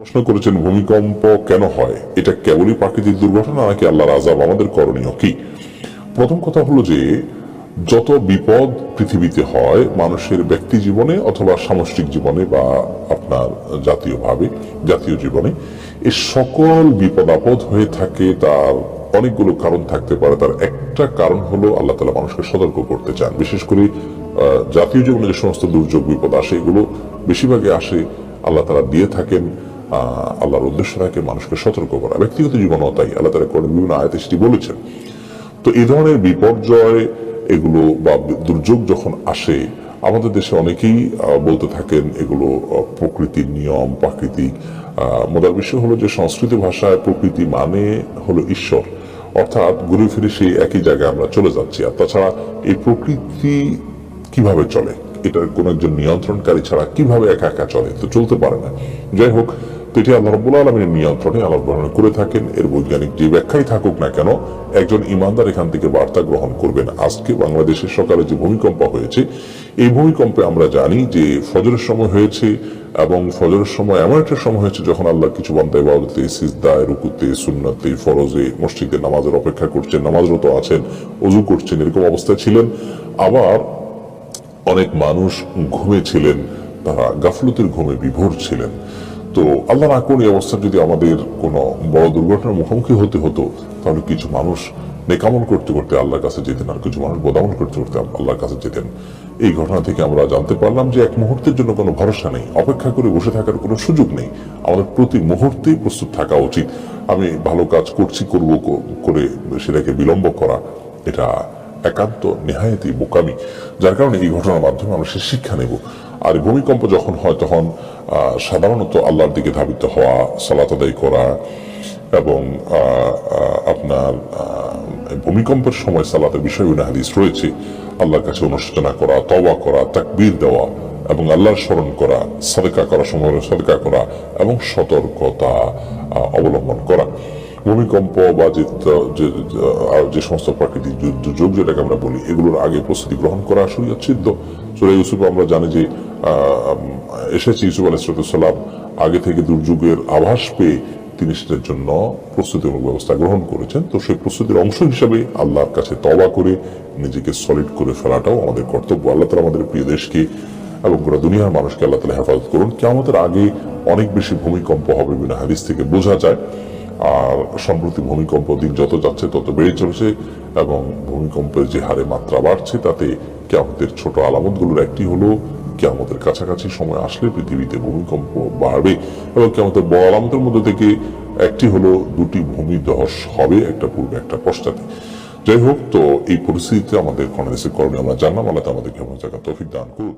প্রশ্ন করেছেন, ভূমিকম্প কেন হয়? এটা কেবলই প্রাকৃতিক দুর্ঘটনা নাকি আল্লাহর আজাব আমাদের করণীয় কি? প্রথম কথা হলো যে, যত বিপদ পৃথিবীতে হয়, মানুষের ব্যক্তি জীবনে অথবা সামষ্টিক জীবনে বা আপনার জাতীয়ভাবে, জাতীয় জীবনে এই সকল বিপদ আপদ হয়ে থাকে, তার অনেকগুলো কারণ থাকতে পারে। তার একটা কারণ হলো আল্লাহ তালা মানুষকে সতর্ক করতে চান। বিশেষ করে জাতীয় জীবনে যে সমস্ত দুর্যোগ বিপদ আসে, এগুলো বেশিরভাগই আসে, আল্লাহ তালা দিয়ে থাকেন। আল্লাহর উদ্দেশ্য থাকে মানুষকে সতর্ক করা। ব্যক্তিগত জীবনও তাই। আল্লাহ তালা করেন বিভিন্ন আয়তে বলেছেন। তো এই ধরনের বিপর্যয়, এগুলো বা দুর্যোগ যখন আসে, আমাদের দেশে অনেকেই বলতে থাকেন এগুলো প্রকৃতির নিয়ম, প্রাকৃতিক মজার বিষয় হলো যে সংস্কৃত ভাষায় প্রকৃতি মানে হলো ঈশ্বর। অর্থাৎ ঘুরে ফিরে সেই একই জায়গায় আমরা চলে যাচ্ছি। আর তাছাড়া এই প্রকৃতি কীভাবে চলে? এটার কোন একজন নিয়ন্ত্রণকারী ছাড়া কীভাবে একা একা চলে? তো চলতে পারে না। যাই হোক এটি আল্লাহ রব্বুল আলমীর নিয়ন্ত্রণে আল্লাহ বর্ণনা করে থাকেন। এর বৈজ্ঞানিক যে ব্যাখ্যাই থাকুক না কেন, একজন ইমানদার এখান থেকে বার্তা গ্রহণ করবেন। আজকে বাংলাদেশের সকালে যে ভূমিকম্প হয়েছে, এই ভূমিকম্পে আমরা জানি যে ফজরের সময় হয়েছে এবং ফজরের সময় এমন একটা সময় হয়েছে যখন আল্লাহ কিছু বান্দা ইবাদতে, সিজদায়, রুকুতে, সুন্নাতে, ফরজে, মসজিদে নামাজের অপেক্ষা করছেন, নামাজরত আছেন অজু করছেন, এরকম অবস্থায় ছিলেন। আবার অনেক মানুষ ঘুমে ছিলেন, তারা গাফলতির ঘুমে বিভোর ছিলেন। তো আল্লাহ না এই অবস্থা যদি আমাদের কোনো বড় দুর্ঘটনার মুখোমুখি হতে হতো, তাহলে কিছু মানুষ নেকামল করতে করতে আল্লাহর কাছে যেতেন আর কিছু মানুষ বদামল করতে করতে আল্লাহর কাছে যেতেন। এই ঘটনা থেকে আমরা জানতে পারলাম যে এক মুহূর্তের জন্য কোনো ভরসা নেই, অপেক্ষা করে বসে থাকার কোনো সুযোগ নেই। আমাদের প্রতি মুহূর্তেই প্রস্তুত থাকা উচিত। আমি ভালো কাজ করছি, করব করে সেটাকে বিলম্ব করা, এটা একান্ত নেহায়তি বোকামি, যার কারণে এই ঘটনার মাধ্যমে আমরা সে শিক্ষা নেব। আর ভূমিকম্প যখন হয়, তখন সাধারণত আল্লাহর দিকে ধাবিত হওয়া, সালাত আদায় করা এবং আপনার ভূমিকম্পের সময় সালাতের বিষয় হাদিস রয়েছে, আল্লাহর কাছে অনুশোচনা করা, তওবা করা, তাকবীর দেওয়া এবং আল্লাহর স্মরণ করা, সদকা করা সময় সদকা করা এবং সতর্কতা অবলম্বন করা। ভূমিকম্প বা যে, যে- সমস্ত প্রাকৃতিক দুর্যোগ যেটাকে আমরা বলি, এগুলোর আগে প্রস্তুতি গ্রহণ করা আসলে ছিদ্র সুরা ইউসুফ, আমরা জানি যে এসেছে ইউসুফ আলাইসালাম আগে থেকে দুর্যোগের আভাস পেয়ে তিনি সেটার জন্য প্রস্তুতিমূলক ব্যবস্থা গ্রহণ করেছেন। তো সেই প্রস্তুতির অংশ হিসাবে আল্লাহর কাছে তবা করে নিজেকে সলিড করে ফেলাটাও আমাদের কর্তব্য। আল্লাহ তালা আমাদের প্রিয় দেশকে এবং গোটা দুনিয়ার মানুষকে আল্লাহ তালা হেফাজত করুন। কেমতের আগে অনেক বেশি ভূমিকম্প হবে বিনা হাদিস থেকে বোঝা যায়। সম্প্রতি ভূমিকম্প দিন যত যাচ্ছে, তত বেড়ে চলেছে এবং ভূমিকম্পের যে হারে মাত্রা বাড়ছে, তাতে কেয়ামতের ছোট আলামতগুলোর একটি হলো, কেয়ামতের কাছাকাছি সময় আসলে পৃথিবীতে ভূমিকম্প বাড়বে এবং কেয়ামতের বড় আলামতের মধ্যে থেকে একটি হলো, দুটি ভূমি ধস হবে, একটা পূর্বে, একটা পশ্চাতে। যাই হোক, তো এই পরিস্থিতিতে আমাদের বাংলাদেশের করণীয় আমরা জানলাম, আল্লাহ আমাদেরকে আমার জায়গা তৌফিক দান করুন